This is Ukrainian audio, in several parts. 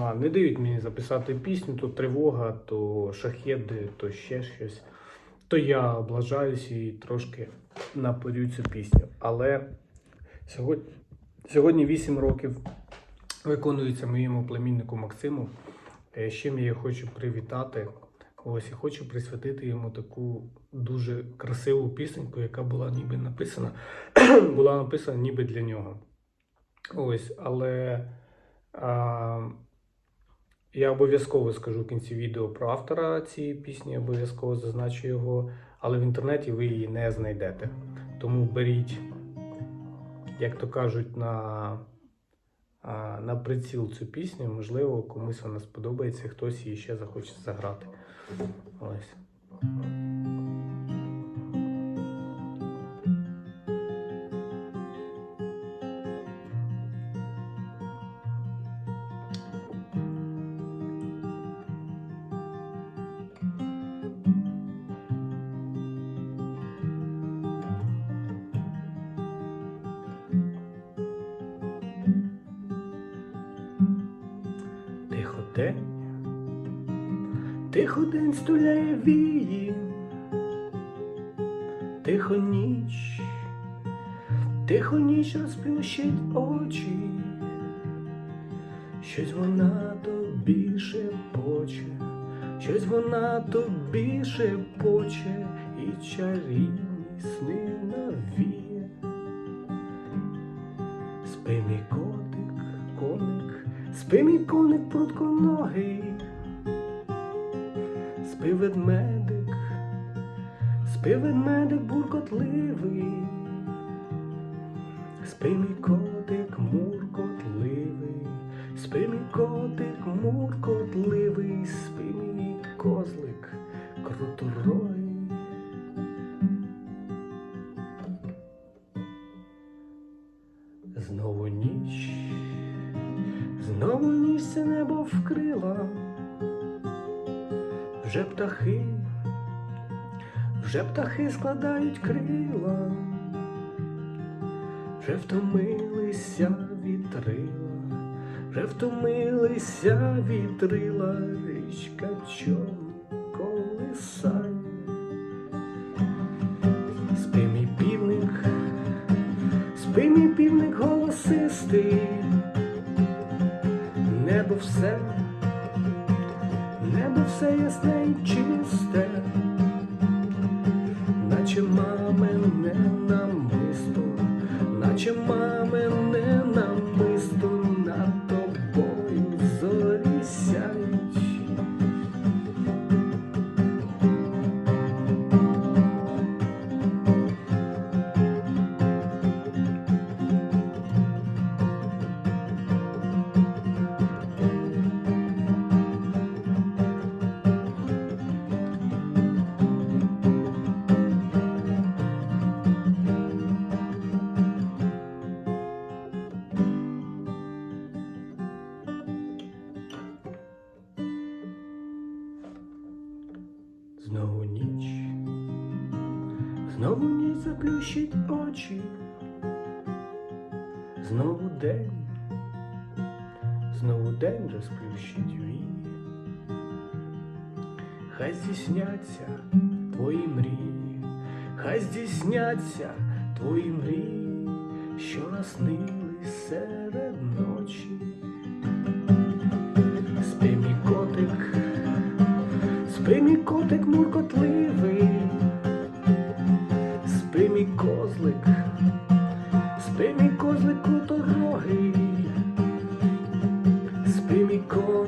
А, не дають мені записати пісню, то тривога, то шахеди, то ще щось. То я облажаюсь і трошки напорю цю пісню. Але сьогодні, сьогодні 8 років виконується моєму племіннику Максиму. е, з чим я хочу привітати. Ось і хочу присвятити йому таку дуже красиву пісеньку, яка була ніби написана, була написана ніби для нього. Ось, але я обов'язково скажу в кінці відео про автора цієї пісні, обов'язково зазначу його, але в інтернеті ви її не знайдете. Тому беріть, як то кажуть, на, на приціл цю пісню. Можливо, комусь вона сподобається, хтось її ще захоче заграти. Ось. День, тихо день стуляє вії, тихо ніч, тихо ніч розплющить очі, щось вона тобі шепоче, щось вона тобі шепоче і чарівні спи мій коник прутконогий, спи ведмедик, спи ведмедик буркотливий, спи мій котик муркотливий, спи мій котик муркотливий, спи мій козлик круторогий. Знову ніч, знову ніч це небо вкрила, вже птахи, вже птахи складають крила, вже втомилися вітрила, вже втомилися вітрила, річка чом колисає. Спи мій півник, спи мій півник голосистий, все, небо все ясне і чисте, наче мамине намисто, наче мамине Знову ніч, знову ніч заплющить очі, знову день, знову день розплющить вії. Хай здійсняться твої мрії, хай здійсняться твої мрії, що наснились серед ночі. Спи, мій котик муркотливий, спи, мій козлик, спи, мій козлик круторогий, спи, мій коник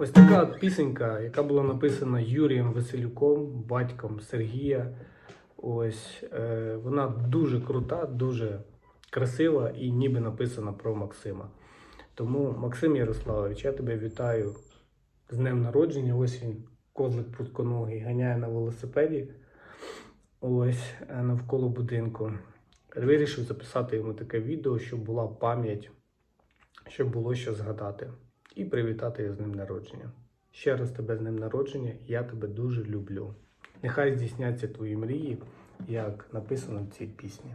Ось така пісенька, яка була написана Юрієм Василюком, батьком Сергія. Ось е, вона дуже крута, дуже красива і ніби написана про Максима. Тому, Максим Ярославович, я тебе вітаю з днем народження. Ось він, козлик прутконогий, ганяє на велосипеді. Ось е, навколо будинку. Вирішив записати йому таке відео, щоб була пам'ять щоб було що згадати, і привітати з ним народження. Ще раз тебе з ним народження, я тебе дуже люблю. Нехай здійсняться твої мрії, як написано в цій пісні.